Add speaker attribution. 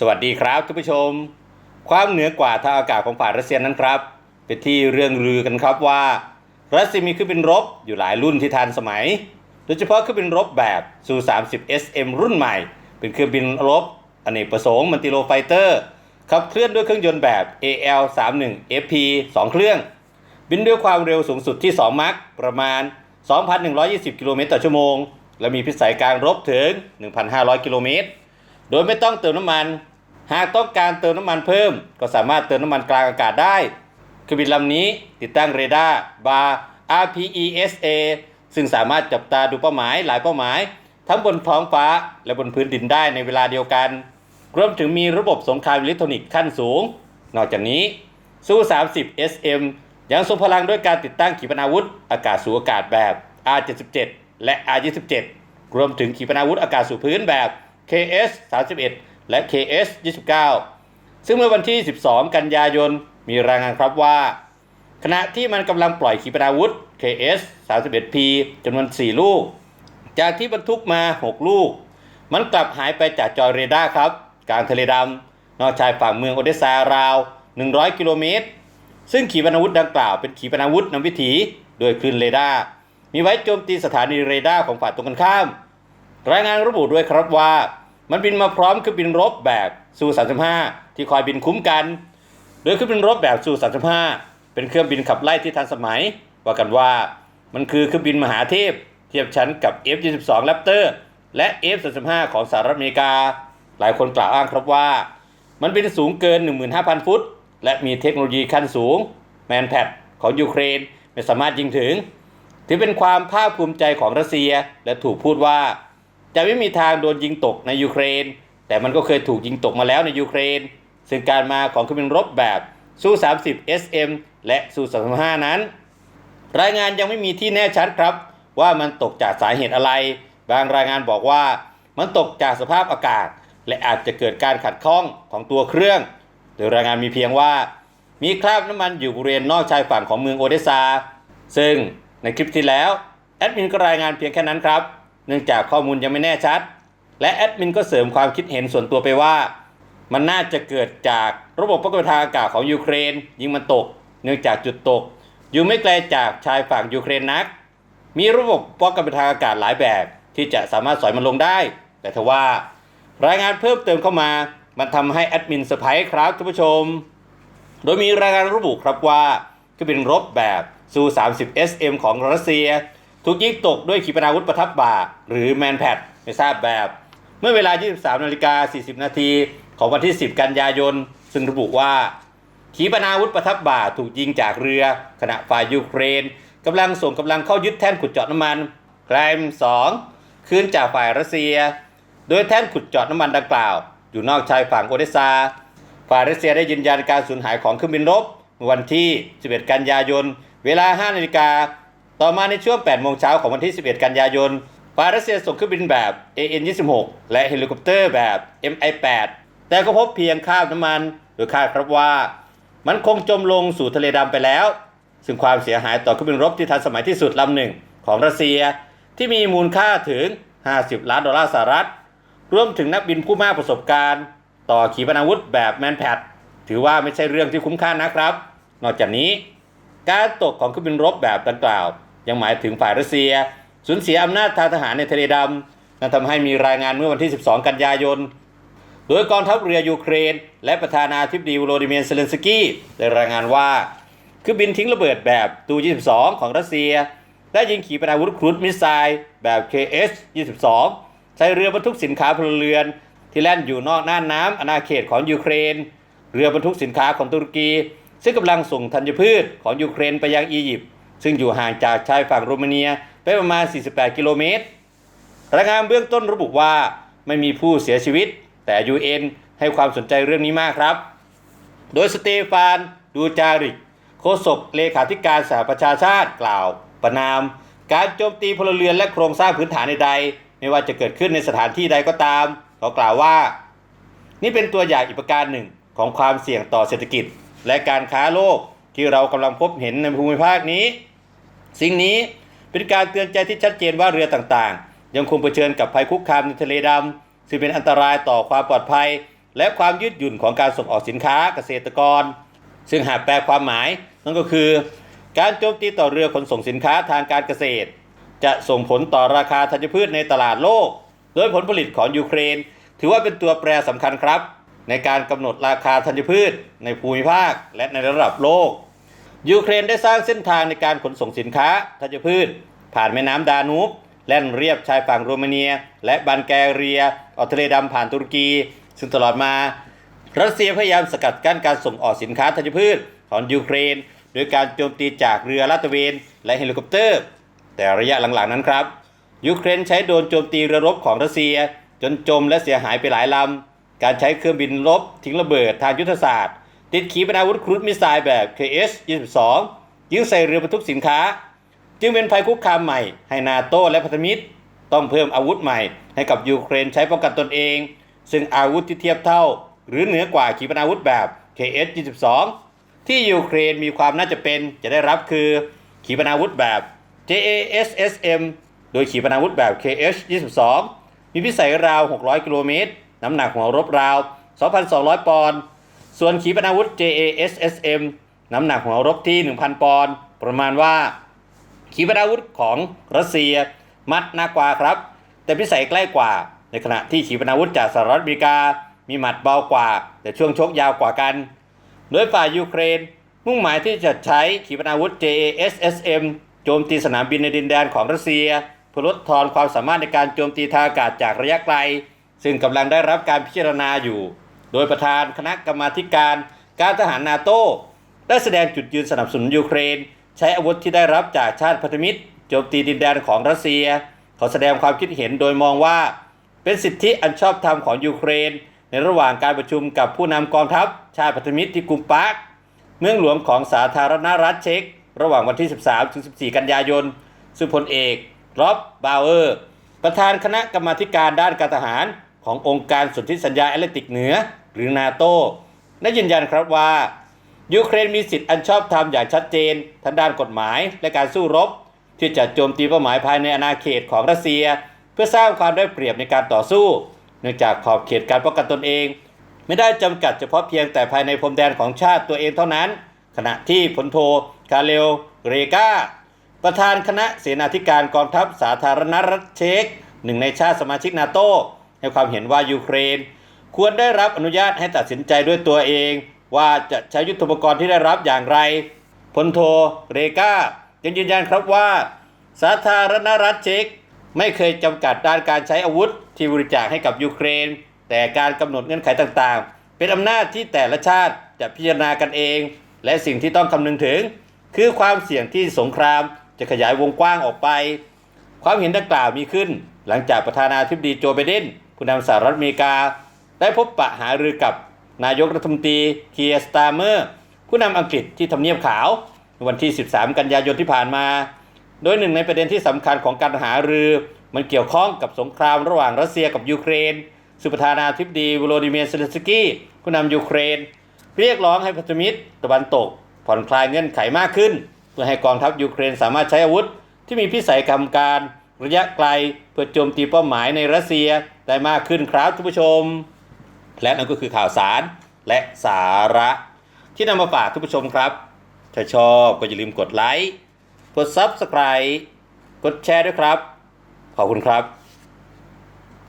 Speaker 1: สวัสดีครับท่านผู้ชม ความเหนือกว่าทางอากาศของฝ่ายรัสเซียนั้นครับ เป็นที่เรื่องลือกันครับว่า รัสเซียมีเครื่องบินรบอยู่หลายรุ่นที่ทันสมัย โดยเฉพาะเครื่องบินรบแบบซู30 SM รุ่นใหม่ เป็นเครื่องบินรบอเนกประสงค์มันติโลไฟเตอร์ขับเคลื่อนด้วยเครื่องยนต์แบบ AL 31 FP 2 เครื่อง บินด้วยความเร็วสูงสุดที่ 2 มัคประมาณ 2,120 กิโลเมตรต่อชั่วโมง และมีพิสัยการรบถึง 1,500 กิโลเมตร โดยไม่ต้องเติมน้ำมัน หากต้องการเติมน้ำมันเพิ่ม ก็สามารถเติมน้ำมันกลางอากาศได้เครื่องบินลำนี้ติดตั้งเรดาร์บาร์ RPESA ซึ่งสามารถจับตาดูเป้าหมายหลายเป้าหมาย ทั้งบนท้องฟ้าและบนพื้นดินได้ในเวลาเดียวกัน รวมถึงมีระบบสงครามอิเล็กทรอนิกส์ขั้นสูง นอกจากนี้สู้ 30 SM ยังทรงพลังด้วยการติดตั้งขีปนาวุธ อากาศสู่อากาศแบบ R77 และ R27 รวมถึงขีปนาวุธอากาศสู่พื้นแบบ KS 31 และ KS 29 ซึ่งเมื่อวันที่ 12 กันยายน มีรายงานครับว่า ขณะที่มันกำลังปล่อยขีปนาวุธ KS 31P จำนวน 4 ลูก จากที่บรรทุกมา 6 ลูก มันกลับหายไปจากจอยเรดาร์ครับ กลางทะเลดำนอกชายฝั่งเมืองโอเดซาราว 100 กิโลเมตร ซึ่งขีปนาวุธดังกล่าวเป็นขีปนาวุธนำวิถี โดยคลื่นเรดาร์มีไว้โจมตีสถานีเรดาร์ของฝ่ายตรงกันข้าม รายงานระบุด้วยครับว่า มันบินมาพร้อมเครื่องบินรบแบบซู35ที่คอยบินคุ้มกันโดยเครื่องบินรบแบบซู35เป็นเครื่องบินขับไล่ที่ทันสมัย ว่ากันว่ามันคือเครื่องบินมหาเทพ เทียบชั้นกับ F-22 Raptor และ F-35 ของสหรัฐอเมริกา หลายคนกล่าวอ้างครับว่า มันบินสูงเกิน 15,000 ฟุต และมีเทคโนโลยีขั้นสูง แมนแพดของยูเครนไม่สามารถยิงถึง ถือเป็นความภาคภูมิใจของรัสเซีย และถูกพูดว่า จะไม่มีทางโดนยิงตกในยูเครน แต่มันก็เคยถูกยิงตกมาแล้วในยูเครน ซึ่งการมาของเครื่องบินรบแบบซู 30 SM และซู 35 นั้น รายงานยังไม่มีที่แน่ชัดครับ ว่ามันตกจากสาเหตุอะไร บางรายงานบอกว่ามันตกจากสภาพอากาศ และอาจจะเกิดการขัดข้องของตัวเครื่อง โดยรายงานมีเพียงว่า มีคราบน้ำมันอยู่บริเวณนอกชายฝั่งของเมืองโอเดซา ซึ่งในคลิปที่แล้วแอดมินก็รายงานเพียงแค่นั้นครับ เนื่องจากข้อมูลยังไม่แน่ชัด และแอดมินก็เสริมความคิดเห็นส่วนตัวไปว่า มันน่าจะเกิดจากระบบป้องกันทางอากาศของยูเครน ยิงมันตก เนื่องจากจุดตก อยู่ไม่ไกลจากชายฝั่งยูเครนนัก มีระบบป้องกันทางอากาศหลายแบบ ที่จะสามารถสอยมันลงได้ แต่ทว่ารายงานเพิ่มเติมเข้ามา มันทำให้แอดมินเซอร์ไพรส์ครับท่านผู้ชม โดยมีรายงานระบุครับว่าเครื่องบินรบแบบซู 30 SM ของรัสเซีย ถูกยิงตกด้วยขีปนาวุธประทับบ่า หรือแมนแพดไม่ทราบแบบ เมื่อเวลา 23นาฬิกา40 นาทีของวันที่ 10 กันยายน ซึ่งระบุว่า ขีปนาวุธประทับบ่าถูกยิงจากเรือ ขณะฝ่ายยูเครนกำลังส่งกำลังเข้ายึดแท่นขุดเจาะน้ำมันไกลม2คืนจากฝ่ายรัสเซีย โดยแท่นขุดเจาะน้ำมันดังกล่าว อยู่นอกชายฝั่งโอเดซา ฝ่ายรัสเซียได้ยืนยันการสูญหายของเครื่องบินรบวันที่ 11 กันยายน เวลา 5 นาฬิกา ต่อมาในช่วง 8 โมงเช้าของวันที่ 11 กันยายนฝ่ายรัสเซียส่งเครื่องบินแบบ AN-26 และเฮลิคอปเตอร์แบบ MI-8 แต่ก็พบเพียงคราบน้ำมัน โดยคาดครับว่า มันคงจมลงสู่ทะเลดำไปแล้ว ซึ่งความเสียหายต่อเครื่องบินรบที่ทันสมัยที่สุดลำหนึ่งของรัสเซียที่มีมูลค่าถึง 50 ล้านดอลลาร์สหรัฐ รวมถึงนักบินผู้มากประสบการณ์ ต่อขีปนาวุธแบบแมนแพดถือว่าไม่ใช่เรื่องที่คุ้มค่านะครับ นอกจากนี้ การตกของเครื่องบินรบแบบดังกล่าว ยังหมายถึงฝ่ายรัสเซีย สูญเสียอำนาจทางทหารในทะเลดำนั่นทำให้มีรายงานเมื่อวันที่ 12 กันยายน โดยกองทัพเรือยูเครน และประธานาธิบดีวโลดิเมียร์เซเลนสกี้ได้รายงานว่าเครื่องบินทิ้งระเบิดแบบตู22 ของรัสเซีย ได้ยิงขีปนาวุธครูซมิสไซล์แบบ KS 22 ใช้เรือบรรทุกสินค้าพลเรือนที่แล่นอยู่นอกน่านน้ำอาณาเขตของยูเครน เรือบรรทุกสินค้าของตุรกี ซึ่งกำลังส่งธัญพืชของยูเครนไปยังอียิปต์ ซึ่งอยู่ห่างจากชายฝั่งโรมาเนียไปประมาณ 48 กิโลเมตรรายงานเบื้องต้นระบุว่าไม่มีผู้เสียชีวิต แต่ UN ให้ความสนใจเรื่องนี้มากครับ โดยสเตฟานดูจาริกโฆษกเลขาธิการสหประชาชาติกล่าว ประนาม การโจมตีพลเรือนและโครงสร้างพื้นฐานใดๆไม่ว่าจะเกิดขึ้นในสถานที่ใดก็ตามเขากล่าวว่า นี่เป็นตัวอย่างอีกประการหนึ่งของความเสี่ยงต่อเศรษฐกิจ และการค้าโลกที่เรากำลังพบเห็นในภูมิภาคนี้ สิ่งนี้เป็นการเตือนใจที่ชัดเจนว่าเรือต่างๆ ยังคงเผชิญกับภัยคุกคามในทะเลดำซึ่งเป็นอันตรายต่อความปลอดภัย และความยืดหยุ่นของการส่งออกสินค้าเกษตรกร ซึ่งหากแปลความหมายนั่นก็คือ การโจมตีต่อเรือขนส่งสินค้าทางการเกษตร จะส่งผลต่อราคาธัญพืชในตลาดโลก โดยผลผลิตของยูเครน ถือว่าเป็นตัวแปรสำคัญครับ ในการกำหนดราคาธัญพืช ในภูมิภาคและในระดับโลก ยูเครนได้สร้างเส้นทางในการขนส่งสินค้าธัญพืช ผ่านแม่น้ำดานูบแล่นเรียบชายฝั่งโรมาเนีย และบัลแกเรียออกทะเลดำผ่านตุรกี ซึ่งตลอดมา รัสเซียพยายามสกัดกั้นการส่งออกสินค้าธัญพืชของยูเครนโดยการโจมตีจากเรือลาดตระเวนและเฮลิคอปเตอร์ แต่ระยะหลังๆนั้นครับ ยูเครนใช้โดนโจมตีเรือรบของรัสเซีย จนจมและเสียหายไปหลายลำการใช้เครื่องบินรบทิ้งระเบิดทางยุทธศาสตร์ ติดขีปนาวุธครูซมิสไซล์แบบ KH-22 ยิงใส่เรือบรรทุกสินค้า จึงเป็นภัยคุกคามใหม่ ให้นาโตและพันธมิตร ต้องเพิ่มอาวุธใหม่ ให้กับยูเครนใช้ป้องกันตนเอง ซึ่งอาวุธที่เทียบเท่า หรือเหนือกว่าขีปนาวุธแบบ KH-22 ที่ยูเครนมีความน่าจะเป็นจะได้รับคือขีปนาวุธแบบ JASSM โดยขีปนาวุธแบบ KH-22 มีพิสัยราว 600 กิโลเมตร น้ำหนักหัวรบราว 2,200 ปอนด์ ส่วนขีปนาวุธ JASSM น้ำหนักหัวรบที่ 1,000 ปอนด์ประมาณว่า ขีปนาวุธของรัสเซีย มัดหนักกว่าครับ แต่พิสัยใกล้กว่า ในขณะที่ขีปนาวุธจากสหรัฐอเมริกา มีหมัดเบากว่า แต่ช่วงชกยาวกว่ากัน โดยฝ่ายยูเครน มุ่งหมายที่จะใช้ขีปนาวุธ JASSM โจมตีสนามบินในดินแดนของรัสเซียเพื่อลดทอนความสามารถในการโจมตีทางอากาศจากระยะไกล ซึ่งกำลังได้รับการพิจารณาอยู่ โดยประธานคณะกรรมาการการทหารนาโต้ได้แสดงจุดยืนสนับสนุนยูเครน ใช้อาวุธที่ได้รับจากชาติพันธมิตรโจมตีดินแดนของรัสเซียเขาแสดงความคิดเห็นโดยมองว่า เป็นสิทธิอันชอบธรรมของยูเครน ในระหว่างการประชุมกับผู้นำกองทัพชาติพันธมิตรที่กรุงปาร์คเมืองหลวงของสาธารณรัฐเช็ก ระหว่างวันที่ 13ถึง14 กันยายน ซึ่งพลเอกร็อบบาวเออร์ ประธานคณะกรรมาการด้านการทหารขององค์การสนธิสัญญาแอตแลนติกเหนือ หรือนาโต้ได้ยืนยันครับว่า ยูเครนมีสิทธิ์อันชอบธรรมอย่างชัดเจนทั้งด้านกฎหมายและการสู้รบ ที่จะโจมตีเป้าหมายภายในอาณาเขตของรัสเซีย เพื่อสร้างความได้เปรียบในการต่อสู้ เนื่องจากขอบเขตการป้องกันตนเอง ไม่ได้จำกัดเฉพาะเพียงแต่ภายในพรมแดนของชาติตัวเองเท่านั้น ขณะที่พลโทคาเรลเรกาประธานคณะเสนาธิการกองทัพสาธารณรัฐเช็กหนึ่งในชาติสมาชิกนาโตให้ความเห็นว่ายูเครน ควรได้รับอนุญาตให้ตัดสินใจด้วยตัวเอง ว่าจะใช้ยุทธปกรณ์ที่ได้รับอย่างไรพลโทเรกายังยืนยันครับว่า สาธารณรัฐเช็กไม่เคยจำกัดด้านการใช้อาวุธที่บริจาคให้กับยูเครน แต่การกำหนดเงื่อนไขต่างๆ เป็นอำนาจที่แต่ละชาติจะพิจารณากันเอง และสิ่งที่ต้องคำนึงถึง คือความเสี่ยงที่สงครามจะขยายวงกว้างออกไป ความเห็นดังกล่าวมีขึ้น หลังจากประธานาธิบดีโจไบเดนผู้นำสหรัฐอเมริกา ได้พบปะหารือกับนายกรัฐมนตรีเคียสตาเมอร์ ผู้นำอังกฤษที่ทำเนียบขาววันที่ 13 กันยายนที่ผ่านมา โดยหนึ่งในประเด็นที่สำคัญของการหารือมันเกี่ยวข้องกับสงครามระหว่างรัสเซียกับยูเครน สุประธานาธิบดีวโลดิเมียร์เซเลนสกี้ผู้นำยูเครน เรียกร้องให้พันธมิตรตะวันตก ผ่อนคลายเงื่อนไขมากขึ้น เพื่อให้กองทัพยูเครนสามารถใช้อาวุธ ที่มีพิสัยกำการ ระยะไกลเพื่อโจมตีเป้าหมายในรัสเซียได้มากขึ้นครับทุกผู้ชม และนั่นก็คือข่าวสารและสาระ ที่นำมาฝากทุกผู้ชมครับ ถ้าชอบก็อย่าลืมกดไลค์ กด Subscribe กดแชร์ด้วยครับ ขอบคุณครับ